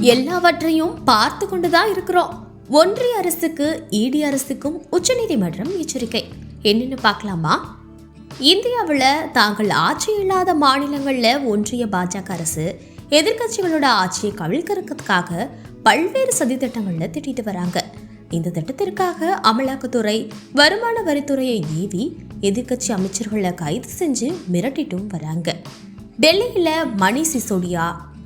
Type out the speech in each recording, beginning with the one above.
எல்லாவற்றையும் பார்த்து கொண்டுதான் இருக்கிறோம். ஒன்றிய அரசுக்கு இடி அரசுக்கும் உச்சநீதிமன்றம் எச்சரிக்கை. என்னன்னு பார்க்கலாமா? இந்தியாவில் தாங்கள் ஆட்சி இல்லாத மாநிலங்களில் ஒன்றிய பாஜக அரசு எதிர்க்கட்சிகளோட ஆட்சியை கவிழ்க்கிறதுக்காக பல்வேறு சதித்திட்டங்களில் திட்டிட்டு வராங்க. இந்த திட்டத்திற்காக அமலாக்கத்துறை வருமான வரித்துறையை ஏவி எதிர்க்கட்சி அமைச்சர்களை கைது செஞ்சு மிரட்டிட்டும் வராங்க. டெல்லியில் மணி சிசோடியா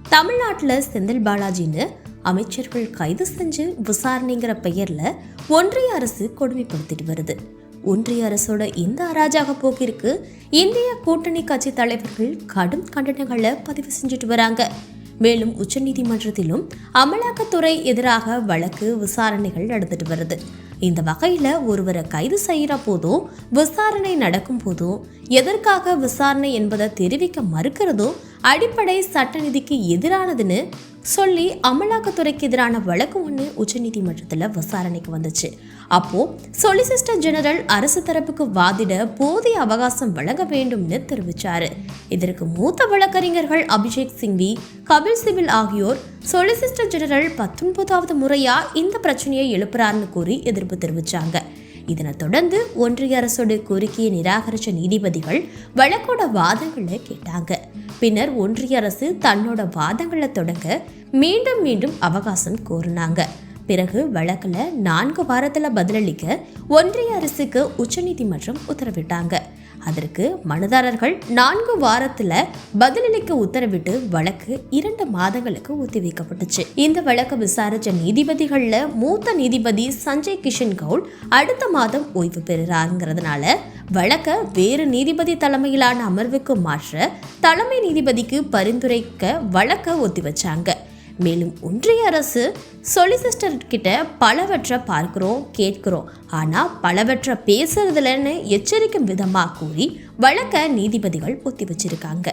தமிழ்நாட்டில் செந்தில் பாலாஜின்னு அமைச்சர்கள் கைது செஞ்சு விசாரணைங்கிற பெயரில் ஒன்றிய அரசு கொடுமைப்படுத்திட்டு வருது. ஒன்றிய அரசோட இந்த அராஜக போக்கிற்கு இந்திய கூட்டணி கட்சி தலைவர்கள் கடும் கண்டனங்களை பதிவு செஞ்சுட்டு வராங்க. மேலும் உச்சநீதிமன்றத்திலும் அமலாக்கத்துறை எதிராக வழக்கு விசாரணைகள் நடந்துட்டு வருது. இந்த வகையில் ஒருவரை கைது செய்கிற போதோ விசாரணை நடக்கும் போதோ எதற்காக விசாரணை என்பதை தெரிவிக்க மறுக்கிறதோ அடிப்படை சட்டநிதிக்கு எதிரானதுன்னு சொல்லி அமலாக்கத்துறைக்கு எதிரான வழக்கு ஒன்று உச்சநீதிமன்றத்தில் விசாரணைக்கு வந்துச்சு. அப்போ சொலிசிஸ்டர் ஜெனரல் அரசு தரப்புக்கு வாதிட போதிய அவகாசம் வழங்க வேண்டும்னு தெரிவித்தார் இதற்கு மூத்த வழக்கறிஞர்கள் அபிஷேக் சிங்வி கபில் சிபில் ஆகியோர் சொலிசிஸ்டர் ஜெனரல் பத்தொன்பதாவது முறையாக இந்த பிரச்சனையை எழுப்புறாருன்னு கூறி எதிர்ப்பு தெரிவித்தாங்க இதனை தொடர்ந்து ஒன்றிய அரசோட கோரிக்கையை நிராகரித்த நீதிபதிகள் வழக்கோட வாதங்களை கேட்டாங்க. பின்னர் ஒன்றிய அரசு தன்னோட வாதங்களை தொடங்க மீண்டும் மீண்டும் அவகாசம் கோரினாங்க. பிறகு வழக்கில் நான்கு வாரத்தில் பதிலளிக்க ஒன்றிய அரசுக்கு உச்சநீதிமன்றம் உத்தரவிட்டாங்க. அதற்கு மனுதாரர்கள் நான்கு வாரத்தில் பதிலளிக்க உத்தரவிட்டு வழக்கு இரண்டு மாதங்களுக்கு ஒத்திவைக்கப்பட்டுச்சு. இந்த வழக்கு விசாரிச்ச நீதிபதிகள்ல மூத்த நீதிபதி சஞ்சய் கிஷன் கவுல் அடுத்த மாதம் ஓய்வு பெறுறாருங்கிறதுனால வழக்க வேறு நீதிபதி தலைமையிலான அமர்வுக்கு மாற்ற தலைமை நீதிபதிக்கு பரிந்துரைக்க வழக்க ஒத்தி வச்சாங்க மேலும் ஒன்றிய அரசு சொலிசிஸ்டர் கிட்ட பலவற்றை பார்க்குறோம் கேட்கிறோம். ஆனால் பலவற்றை பேசுறதுலன்னு எச்சரிக்கும் விதமாக கூறி வழக்க நீதிபதிகள் ஒத்தி வச்சிருக்காங்க.